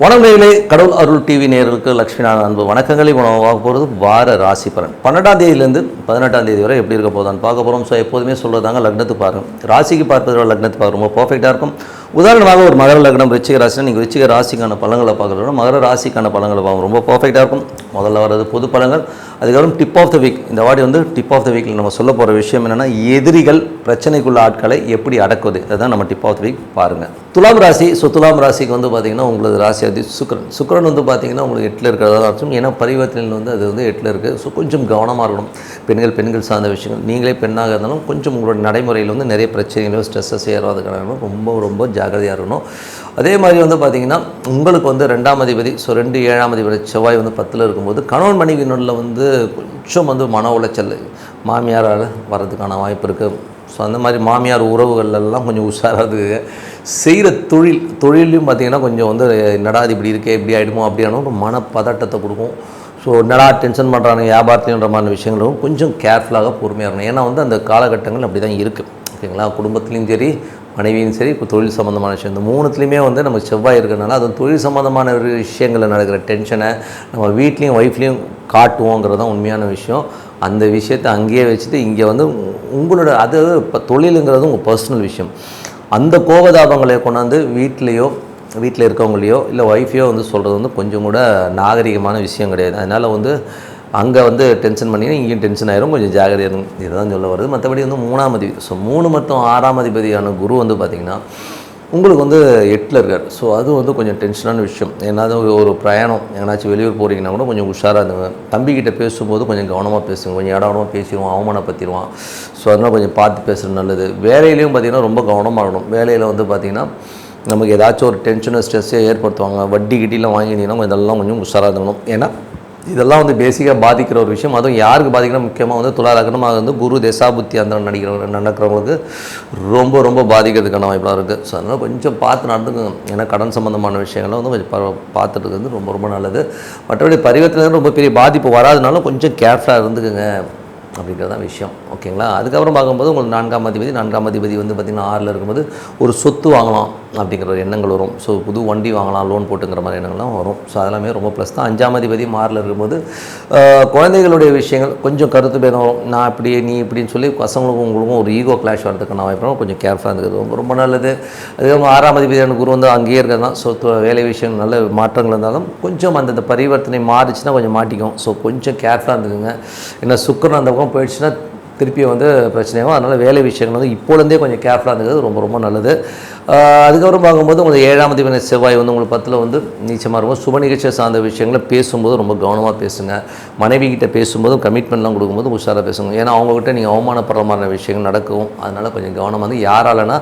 வணக்கங்களே கடவுள் அருள் டிவி நேயர்களுக்கு லட்சுமிநாதன் அன்பு வணக்கங்களை உணவாக போகிறது வார ராசி பலன். பன்னெண்டாம் தேதியிலேருந்து பதினெட்டாம் தேதி வரை எப்படி இருக்க போதான் பார்க்க போகிறோம் ஸோ எப்போதுமே சொல்கிறதாங்க லக்னத்துக்கு பாருங்க. ராசிக்கு பார்ப்பதை விட லக்னத்து பார்க்க ரொம்ப பர்ஃபெக்டாக இருக்கும். உதாரணமாக ஒரு மகர லக்னம் ரிச்சிக ராசினா நீங்கள் ரிச்சிக ராசிக்கான பழங்களை பார்க்குறதோட மகர ராசிக்கான பழங்களை பார்க்கணும் ரொம்ப பர்ஃபெக்டாக இருக்கும். முதல்ல வர்றது பொது பழங்கள் அதுக்கப்புறம் டிப் ஆஃப் த வீக் இந்த வாடி வந்து டிப் ஆஃப் த வீக்கில் நம்ம சொல்ல போகிற விஷயம் என்னென்னா எதிரிகள் பிரச்சனைக்குள்ள ஆட்களை எப்படி அடக்குவது? அதுதான் நம்ம டிப் ஆஃப் த வீக் பாருங்கள் துலாம் ராசி ஸோ துலாம் ராசிக்கு வந்து பார்த்தீங்கன்னா உங்களது ராசி அது சுக்கரன். சுக்கரன் வந்து பார்த்தீங்கன்னா உங்களுக்கு எட்டில் இருக்கிறதா அர்த்தம் ஏன்னா பரிவர்த்தனையில் வந்து அது வந்து எட்டில் இருக்குது ஸோ கொஞ்சம் கவனமாக இருக்கணும். பெண்கள் பெண்கள் சார்ந்த விஷயங்கள். நீங்களே பெண்ணாக இருந்தாலும் கொஞ்சம் உங்களோட நடைமுறையில் வந்து நிறைய பிரச்சனைகளோ ஸ்ட்ரெஸ்ஸஸ் ஏறாதுக்கான ரொம்ப ரொம்ப ஜாக்கிரதையாக இருக்கணும். அதே மாதிரி வந்து பார்த்திங்கன்னா உங்களுக்கு வந்து ரெண்டாம் அதிபதி ஸோ ரெண்டு ஏழாம் அதிபதி செவ்வாய் வந்து பத்தில் இருக்கும்போது கணவன் மனைவி நூலில் வந்து கொஞ்சம் வந்து மன உளைச்சல் மாமியாரால் வர்றதுக்கான வாய்ப்பு இருக்குது ஸோ அந்த மாதிரி மாமியார் உறவுகள்லாம் கொஞ்சம் உஷாராக செய்கிற தொழில் தொழிலையும் பார்த்தீங்கன்னா கொஞ்சம் வந்து என்னடா இது இப்படி இருக்கே இப்படி ஆகிடுமோ அப்படியான ஒரு மனப்பதட்டத்தை கொடுக்கும். ஸோ என்னடா டென்ஷன் பண்ணுறாங்க வியாபாரத்துன்ற மாதிரி விஷயங்களும் கொஞ்சம் கேர்ஃபுல்லாக பொறுமையாக இருக்கணும். ஏன்னா வந்து அந்த காலகட்டங்கள் அப்படி தான் இருக்குது ஓகேங்களா? குடும்பத்துலேயும் சரி மனைவியும் சரி இப்போ தொழில் சம்மந்தமான விஷயம். இந்த மூணுத்துலேயுமே வந்து நம்ம செவ்வாய் இருக்கிறனால அது தொழில் சம்மந்தமான ஒரு விஷயங்களில் நடக்கிற டென்ஷனை நம்ம வீட்லேயும் ஒய்ஃப்லேயும் காட்டுவோங்கிறது தான் உண்மையான விஷயம். அந்த விஷயத்தை அங்கேயே வச்சுட்டு இங்கே வந்து உங்களோட அது இப்போ தொழிலுங்கிறது உங்கள் பர்சனல் விஷயம். அந்த கோபதாபங்களை கொண்டாந்து வீட்லேயோ வீட்டில் இருக்கவங்களையோ இல்லை ஒய்ஃபையோ வந்து சொல்கிறது வந்து கொஞ்சம் கூட நாகரிகமான விஷயம் கிடையாது. அதனால் வந்து அங்கே வந்து டென்ஷன் பண்ணிங்கன்னா இங்கேயும் டென்ஷன் ஆயிரும். கொஞ்சம் ஜாகிரதையாக இருக்கும் இதுதான் சொல்ல வருது மற்றபடி வந்து மூணாம் அதிபதி ஸோ மூணு மற்றும் ஆறாம் அதிபதியான குரு வந்து பார்த்திங்கன்னா உங்களுக்கு வந்து எட்டில் இருக்கார். ஸோ அது வந்து கொஞ்சம் டென்ஷனான விஷயம். ஏன்னா ஒரு பிரயாணம். எங்கனாச்சும் வெளியூர் போகிறீங்கன்னா கூட கொஞ்சம் உஷாராக இருந்துங்க தம்பிக்கிட்ட பேசும்போது கொஞ்சம் கவனமாக பேசுங்க. கொஞ்சம் இடமா பேசிடுவான் அவமானப்படுத்திடுவான் ஸோ அதனால் கொஞ்சம் பார்த்து பேசுகிறது நல்லது. வேலையிலையும் பார்த்திங்கன்னா ரொம்ப கவனமாக இருக்கணும். வேலையில் வந்து பார்த்திங்கன்னா நமக்கு ஏதாச்சும் ஒரு டென்ஷனோ ஸ்ட்ரெஸ்ஸோ ஏற்படுத்துவாங்க. வட்டி கிட்டிலாம் வாங்கினீங்கன்னா இதெல்லாம் கொஞ்சம் உஷாராக இருக்கணும் ஏன்னா இதெல்லாம் வந்து பேசிக்காக பாதிக்கிற ஒரு விஷயம். அதுவும் யாருக்கு பாதிக்கிற முக்கியமாக வந்து துலா வந்து குரு தேசாபுத்தி அந்த நடிக்கிற நடக்கிறவங்களுக்கு ரொம்ப ரொம்ப பாதிக்கிறதுக்கான வாய்ப்பாக இருக்குது ஸோ அதனால் கொஞ்சம் பார்த்து நடந்துக்கோங்க. ஏன்னா கடன் சம்மந்தமான விஷயங்களை வந்து கொஞ்சம் பார்த்துட்டு வந்து ரொம்ப ரொம்ப நல்லது. மற்றபடி பரிவர்த்தனை ரொம்ப பெரிய பாதிப்பு வராதுனாலும் கொஞ்சம் கேர்ஃபுல்லாக இருந்துக்குங்க. அப்படிங்கிறது தான் விஷயம். ஓகேங்களா அதுக்கப்புறம் பார்க்கும்போது உங்களுக்கு நான்காம் அதிபதி நான்காம் அதிபதி வந்து பார்த்திங்கன்னா ஆறில் இருக்கும்போது ஒரு சொத்து வாங்கலாம். அப்படிங்கிற ஒரு எண்ணங்கள் வரும். ஸோ புது வண்டி வாங்கலாம் லோன் போட்டுங்கிற மாதிரி எண்ணங்கள்லாம் வரும். ஸோ அதெல்லாமே ரொம்ப ப்ளஸ் தான். அஞ்சாம் அதிபதி மாறில் இருக்கும்போது குழந்தைகளுடைய விஷயங்கள் கொஞ்சம் கருத்து பேதம் வரும். நான் இப்படி நீ இப்படின்னு சொல்லி பசங்களுக்கும் உங்களுக்கும் ஒரு ஈகோ கிளாஷ் நான் வாய்ப்பு கொஞ்சம் கேர்ஃபுல்லாக இருந்தது ரொம்ப ரொம்ப நல்லது. அதே ஆறாம் அதிபதியான குரு வந்து அங்கேயே இருக்கிறது தான். ஸோ வேலை விஷயம் நல்ல மாற்றங்கள் இருந்தாலும் கொஞ்சம் அந்தந்த பரிவர்த்தனை மாறிச்சுன்னா கொஞ்சம் மாட்டிக்கும். ஸோ கொஞ்சம் கேர்ஃபுல்லாக இருந்துக்குங்க. ஏன்னா சுக்கரன் அந்த பக்கம் போயிடுச்சுன்னா திருப்பி வந்து பிரச்சனையாகும் அதனால் வேலை விஷயங்கள் வந்து இப்போலேருந்தே கொஞ்சம் கேர்ஃபுல்லாக இருந்தது ரொம்ப ரொம்ப நல்லது. அதுக்கப்புறம் பார்க்கும்போது உங்களுக்கு ஏழாம் அதிபதி செவ்வாய் வந்து உங்களுக்கு பத்தில் வந்து நீச்சமாக இருக்கும். சுப நிகழ்ச்சியை சார்ந்த விஷயங்களை பேசும்போது ரொம்ப கவனமாக பேசுங்க. மனைவி கிட்ட பேசும்போதும் கமிட்மெண்ட்லாம் கொடுக்கும்போது உஷாராக பேசுங்க. ஏன்னா அவங்ககிட்ட நீங்கள் அவமானப்படுற மாதிரி விஷயங்கள் நடக்கும் அதனால் கொஞ்சம் கவனமாக வந்து யாராலனா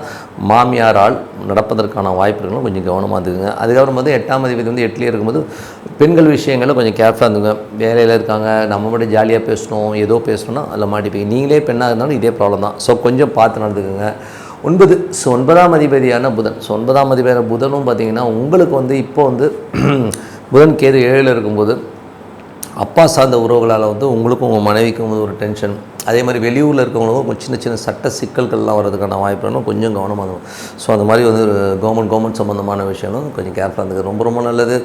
மாமியாரால் நடப்பதற்கான வாய்ப்புகளும் கொஞ்சம் கவனமாக இருந்துங்க அதுக்கப்புறம் வந்து எட்டாம் அதிபதி வந்து எட்டுலேயே இருக்கும்போது பெண்கள் விஷயங்களில் கொஞ்சம் கேர்ஃபுல்லாக இருந்துங்க. வேலையில் இருக்காங்க நம்ம மட்டும் ஜாலியாக பேசணும் ஏதோ பேசணும்னா அதில் மாட்டிப்பீங்க. நீங்களே பெண்ணாக இருந்தாலும் இதே ப்ராப்ளம் தான். ஸோ கொஞ்சம் பார்த்து நடந்துக்குங்க. ஒன்பது. ஸோ ஒன்பதாம் அதிபதியான புதன். ஸோ ஒன்பதாம் அதிபதியான புதனும் பார்த்தீங்கன்னா உங்களுக்கு வந்து இப்போ வந்து புதன் கேது ஏழில் இருக்கும்போது அப்பா சார்ந்த உறவுகளால் வந்து உங்களுக்கும் உங்கள் மனைவிக்கும் வந்து ஒரு டென்ஷன் அதே மாதிரி வெளியூரில் இருக்கவங்களுக்கும் கொஞ்சம் சின்ன சின்ன சட்ட சிக்கல்கள்லாம் வரதுக்கான வாய்ப்பு வேணும். கொஞ்சம் கவனமாக இருக்கும் ஸோ அந்த மாதிரி வந்து கவர்மெண்ட் கவர்மெண்ட் சம்மந்தமான விஷயம்லாம் கொஞ்சம் கேர்ஃபுல்லாக இருந்தது ரொம்ப ரொம்ப நல்லது.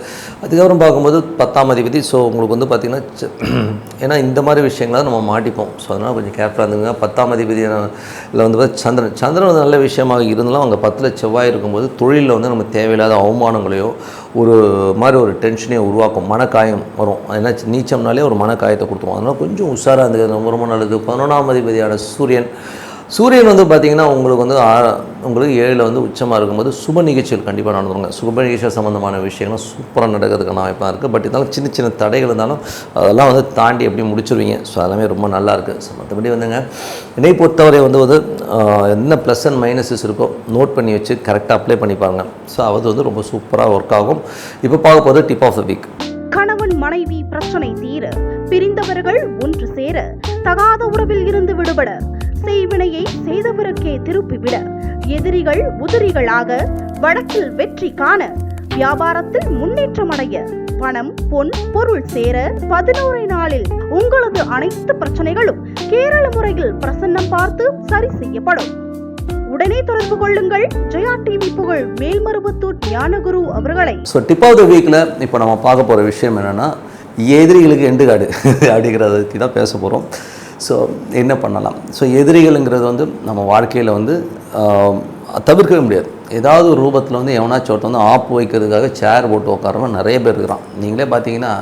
அதுக்கப்புறம் பார்க்கும்போது பத்தாம் அதிபதி ஸோ உங்களுக்கு வந்து பார்த்திங்கன்னா ச- ஏன்னா இந்த மாதிரி விஷயங்களை நம்ம மாட்டிப்போம். ஸோ அதனால் கொஞ்சம் கேர்ஃபுல்லாக இருந்துங்க பத்தாம் அதிபதி இல்லை வந்து சந்திரன். சந்திரன் வந்து நல்ல விஷயமாக இருந்தாலும் அங்கே பத்தில் செவ்வாய் இருக்கும்போது தொழிலில் வந்து நம்ம தேவையில்லாத அவமானங்களையோ ஒரு மாதிரி ஒரு டென்ஷனையும் உருவாக்கும். மனக்காயம் வரும். ஏன்னா நீச்சம்னாலே ஒரு மனக்காயத்தை கொடுத்துரும். அதனால் கொஞ்சம் உஷாராக இருந்தது ரொம்ப ரொம்ப நல்லது. பதினொன்றாம் அதிபதியான சூரியன். சூரியன் வந்து பார்த்திங்கன்னா உங்களுக்கு வந்து ஆ- உங்களுக்கு ஏழில் வந்து உச்சமாக இருக்கும்போது சுப நிகழ்ச்சிகள் கண்டிப்பாக நடந்துருங்க. சுப நிகழ்ச்சிகள் சம்மந்தமான விஷயங்களும் சூப்பராக நடக்கிறதுக்கான வாய்ப்பாக இருக்குது பட் இருந்தாலும் சின்ன சின்ன தடைகள் இருந்தாலும் அதெல்லாம் வந்து தாண்டி எப்படி முடிச்சிருவீங்க. ஸோ எல்லாமே ரொம்ப நல்லா இருக்குது ஸோ மற்றபடி வந்துங்க என்னை பொறுத்தவரை வந்து வந்து என்ன ப்ளஸ் அண்ட் மைனஸஸ் இருக்கோ நோட் பண்ணி வச்சு கரெக்டாக அப்ளை பண்ணிப்பாங்க ஸோ அது வந்து ரொம்ப சூப்பராக ஒர்க் ஆகும். இப்போ பார்க்க போகிறது டிப் ஆஃப் த வீக் கணவன் மனைவி பிரச்சனை தீர பிரிந்தவர்கள் ஒன்று சேர தகாத உறவில் இருந்து விடுபட செய்வினையை செய்தவருக்கே திருப்பிவிட. எதிரிகள் உதிரிகளாக வடக்கில் வெற்றி காண வியாபாரத்தில் முன்னேற்றம் அடைய பணம் பொன் பொருள் சேர பதினோரு நாளில் உங்களது அனைத்து பிரச்சனைகளும் கேரள முறையில் பிரசன்னம் பார்த்து சரி செய்யப்படும். உடனே தொடர்பு கொள்ளுங்கள். ஜெயா டிவி புகழ் மேல்மருவத்தூர் ஞானகுரு அவர்களை. ஸோ டிப் ஆஃப் த வீக்கில் இப்போ நம்ம பார்க்க போகிற விஷயம் என்னென்னா எதிரிகளுக்கு எண்டு காடு அப்படிங்கிறத பற்றி தான் பேச போகிறோம் ஸோ என்ன பண்ணலாம்? ஸோ எதிரிகளுங்கிறது வந்து நம்ம வாழ்க்கையில் வந்து தவிர்க்கவே முடியாது. ஏதாவது ஒரு ரூபத்தில் வந்து எவனாச்சும் ஒருத்தர் வந்து ஆப்பு வைக்கிறதுக்காக சேர் போட்டு உட்காரவன் நிறைய பேர் இருக்கிறான். நீங்களே பார்த்தீங்கன்னா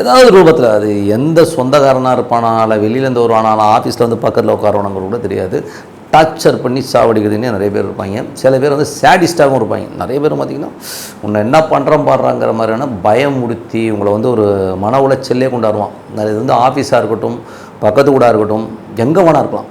ஏதாவது ரூபத்தில் அது எந்த சொந்தக்காரனாக இருப்பானா இல்லை வெளியிலேருந்து வருவானா ஆஃபீஸில் வந்து பக்கத்தில் உட்காரவனங்க கூட தெரியாது. டார்ச்சர் பண்ணி சாவடிக்கிறதுனே நிறைய பேர் இருப்பாங்க. சில பேர் வந்து சேடிஸ்டாகவும் இருப்பாங்க. நிறைய பேர் பார்த்திங்கன்னா உன்னை என்ன பண்ணுறோம் பாடுறாங்கிற மாதிரியான பயம் உங்களை வந்து ஒரு மன உளைச்சல்லே கொண்டாடுவான். அது வந்து ஆஃபீஸாக இருக்கட்டும் பக்கத்து கூட இருக்கட்டும் எங்கே வேணா இருக்கலாம்.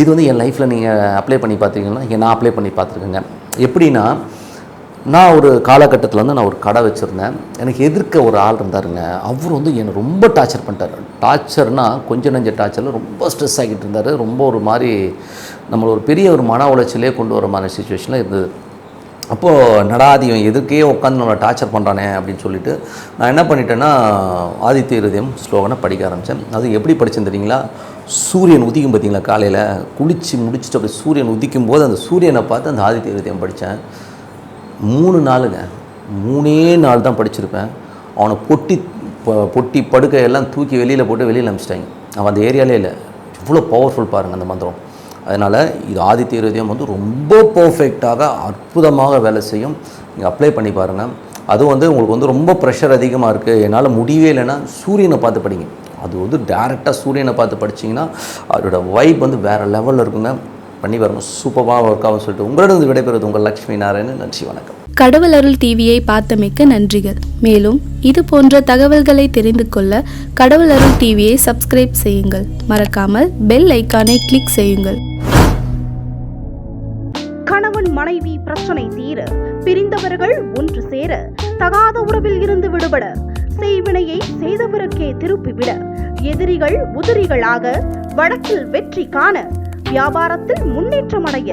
இது வந்து என் லைஃப்பில் நீங்கள் அப்ளை பண்ணி பார்த்தீங்கன்னா நான் அப்ளை பண்ணி பார்த்துருக்கேங்க எப்படின்னா நான் ஒரு காலகட்டத்தில் வந்து நான் ஒரு கடை வச்சுருந்தேன். எனக்கு எதிர்க்க ஒரு ஆள் இருந்தாருங்க. அவர் வந்து என்னை ரொம்ப டார்ச்சர் பண்ணிட்டார். டார்ச்சர்னால் கொஞ்சம் நஞ்ச டார்ச்சரில் ரொம்ப ஸ்ட்ரெஸ் ஆகிட்டு இருந்தார். ரொம்ப ஒரு மாதிரி நம்மளை ஒரு பெரிய ஒரு மன உளைச்சலே கொண்டு வர மாதிரி சுச்சுவேஷனில் இருந்தது. அப்போது நடாதியம் எதுக்கே உட்காந்து நம்மளை டார்ச்சர் பண்ணுறானே அப்படின்னு சொல்லிட்டு நான் என்ன பண்ணிட்டேன்னா ஆதித்ய இருதயம் ஸ்லோகனை படிக்க ஆரம்பித்தேன் அது எப்படி படித்தேன் தெரியுங்களா? சூரியன் உதிக்கும் பார்த்தீங்களா காலையில்? குளித்து முடிச்சுட்டு அப்படி சூரியன் உதிக்கும் போது அந்த சூரியனை பார்த்து அந்த ஆதித்ய இருதயம் படித்தேன் மூணு நாளுங்க. மூணே நாள் தான் படிச்சிருப்பேன். அவனை பொட்டி பொட்டி படுக்கையெல்லாம் தூக்கி வெளியில் போட்டு வெளியில் அனுப்பிச்சிட்டாங்க. அவன் அந்த ஏரியாலே இல்லை. இவ்வளோ பவர்ஃபுல் பாருங்கள் அந்த மந்திரம். அதனால் இது ஆதித்ய இருதயம் வந்து ரொம்ப பர்ஃபெக்டாக அற்புதமாக வேலை செய்யும். நீங்கள் அப்ளை பண்ணி பாருங்கள் அதுவும் வந்து உங்களுக்கு வந்து ரொம்ப ப்ரெஷர் அதிகமாக இருக்குது என்னால் முடியவே இல்லைன்னா சூரியனை பார்த்து படிங்க. அது வந்து டேரெக்டாக சூரியனை பார்த்து படிச்சிங்கன்னா அதோட வைப் வந்து வேறு லெவலில் இருக்குங்க. பண்ணி வரணும் சூப்பராக ஒர்க் ஆகும் சொல்லிட்டு உங்களிடம் விடைபெறுவது உங்கள் லக்ஷ்மி நாராயணன். நன்றி வணக்கம். கடவுள் அருள் டிவியை பார்த்தமைக்க நன்றிகள். மேலும் இது போன்ற தகவல்களை தெரிந்து கொள்ள கடவுள் அருள் டிவியை சப்ஸ்கிரைப் செய்யுங்கள். மறக்காமல் பெல் ஐக்கானை கிளிக் செய்யுங்கள். கணவன் மனைவி பிரச்சனை தீர பிரிந்தவர்கள் ஒன்று சேர தகாத உறவில் இருந்து விடுபட செய்வினையை செய்தவருக்கே திருப்பிவிட எதிரிகள் உதிரிகளாக வழக்கில் வெற்றி காண வியாபாரத்தில் முன்னேற்றம் அடைய